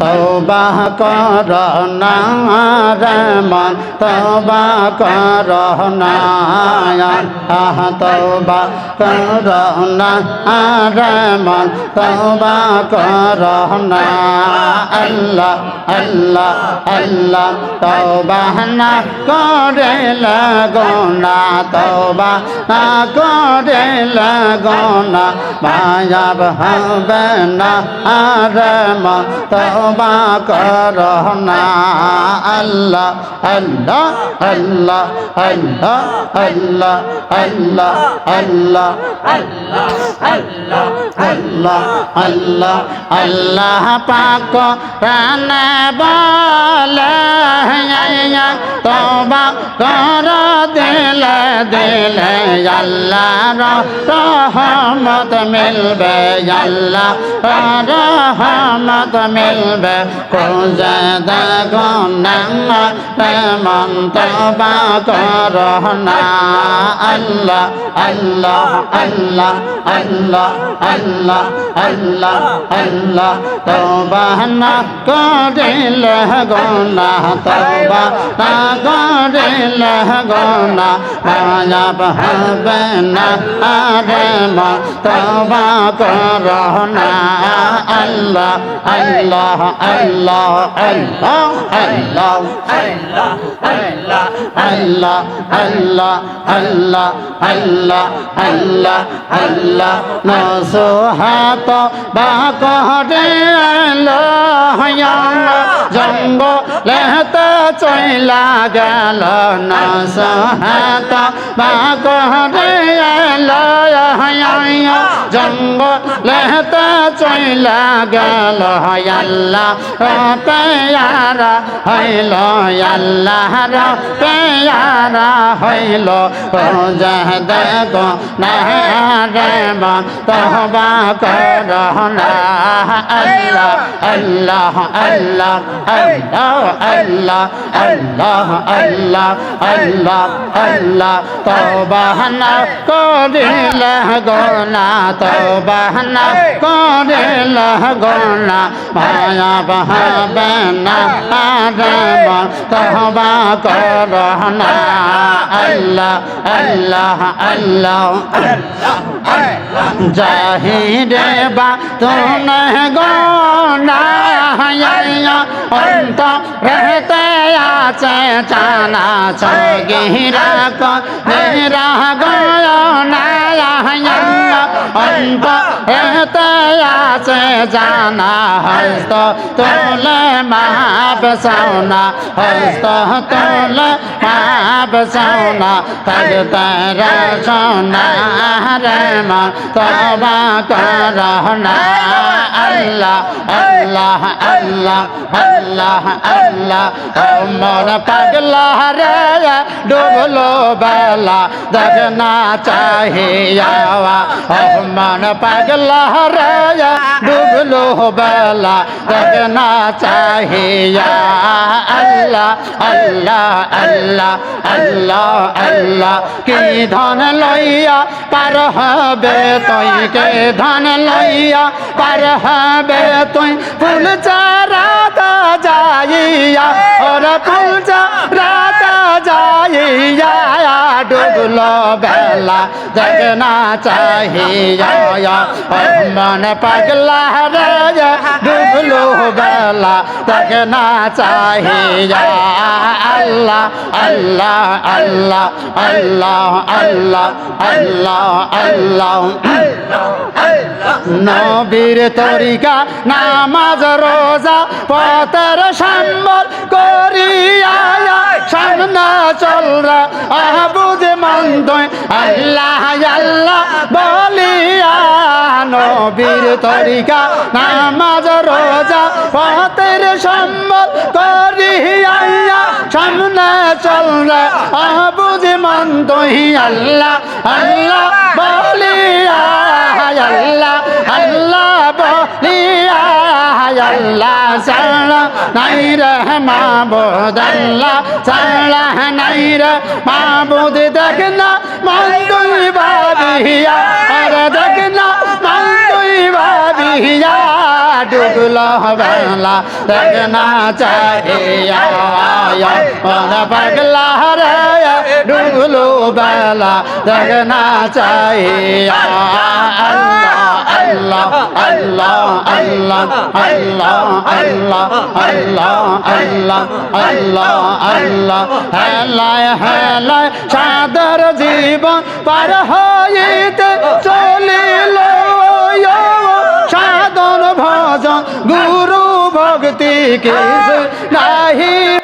তবা কর না মন তবা কর না আহ তবা কর না মন তবা কর না আল্লাহ আল্লাহ আল্লাহ তবা না করে লগোনা তবা না করে লগোনা, মায়াব হবে না আর তবা কর না। আল্লাহ আল্লাহ আল্লাহ আল্লাহ আল্লাহ আল্লাহ আল্লাহ আল্লাহ আল্লাহ আল্লাহ পাক রানে বলে তবা কর দিলে দিলে রহমত মিলবে রহমত মিলবে। কোজে দেখো না মন তবা কর না আল্লাহ আল্লাহ আল্লাহ আল্লাহ আল্লাহ আল্লাহ আল্লাহ তবা না করিলে গোনা তবা না করিলে গোনা মায়াব হবে না আরে মা কর না আল্লাহ আল্লাহ আল্লাহ আল্লাহ আল্লাহ আল্লাহ। আল্লাহ আল্লাহ আল্লাহ আল্লাহ আল্লাহ আল্লাহ নসহাত বা করে জঙ্গ লেহতে চইলা গেল নসহাত বা করে জঙ্গ লেহতে চইলা গেল আল্লাহ পেয়ারা হইল আল্লাহ পেয়ারা হইল। যাহ দেখো না রে মন তহবা কর আল্লাহ আল্লাহ আল্লাহ আল্লাহ আল্লাহ আল্লাহ আল্লাহ আল্লাহ আল্লাহ। তবা না করিলে গোনা তবা না করিলে গোনা। মায়া বহাবে না রে মন তহবা কর না। আল্লাহ আল্লাহ আল্লাহ। জাহিরে বা তুনে গোনায়া অন্ত রহতে আছে চানা ছগিরা কো মেরা গোনায়া অন্ত এতে আছে জানা হস্ত তোলে মাপ সাউনা হস্ত তোলে মাপ সাউনা থাকতে রে সোনা রে মা, তবা করহনা আল্লাহ আল্লাহ আল্লাহ আল্লাহ আল্লাহ মন পাগলা রে, ডুবলো বেলা দগনা চাহিয়া मन पागल हराया डुबलो बला रखना चाहिया अल्लाह अल्लाह अल्लाह अल्लाह अल्लाह की धन लैया पर हे तुई के धन लैया पर हे तुई फूल चराता जाइया और फूल चराता जाइया ডুবলো বেলা দেখনা চাহিয়া। মন পাগলা রে ডুবলো বেলা দেখনা চাহিয়া। আল্লাহ আল্লাহ আল্লাহ আল্লাহ আল্লাহ আল্লাহ আল্লাহ। নবীর তরিকা, নামাজ, রোজা, পথের সম্বল করিয়া সামনা চল রা আবুদ মন্দ আল্লাহ আল্লাহ বলিয়া নবীর তরিকা নামাজ রোজা পথের সম্বল করিয়া সামনে চল রে আবুদ মন্দ আল্লাহ আল্লাহ বলিয়া আল্লাহ আল্লাহ বলিয়া আল্লাহ সাল্লাহ নাই রে আল্লাহ নাই রে মাবুদ দেখ না মন তুই ভাবিয়া আরে দেখ না মন তুই ভাবিয়া ডুবলো বেলা দেখনা চাহিয়া মন পাগলা রে। ডুবলো বেলা দেখনা চাহিয়া আল্লাহ আল্লাহ আল্লাহ আল্লাহ আল্লাহ আল্লাহ আল্লাহ আল্লাহ আল্লাহ হেলায় হেলায় সাদর জীবন পার হইতে চলিল সাধন ভজন গুরু ভক্তি কিস নাহি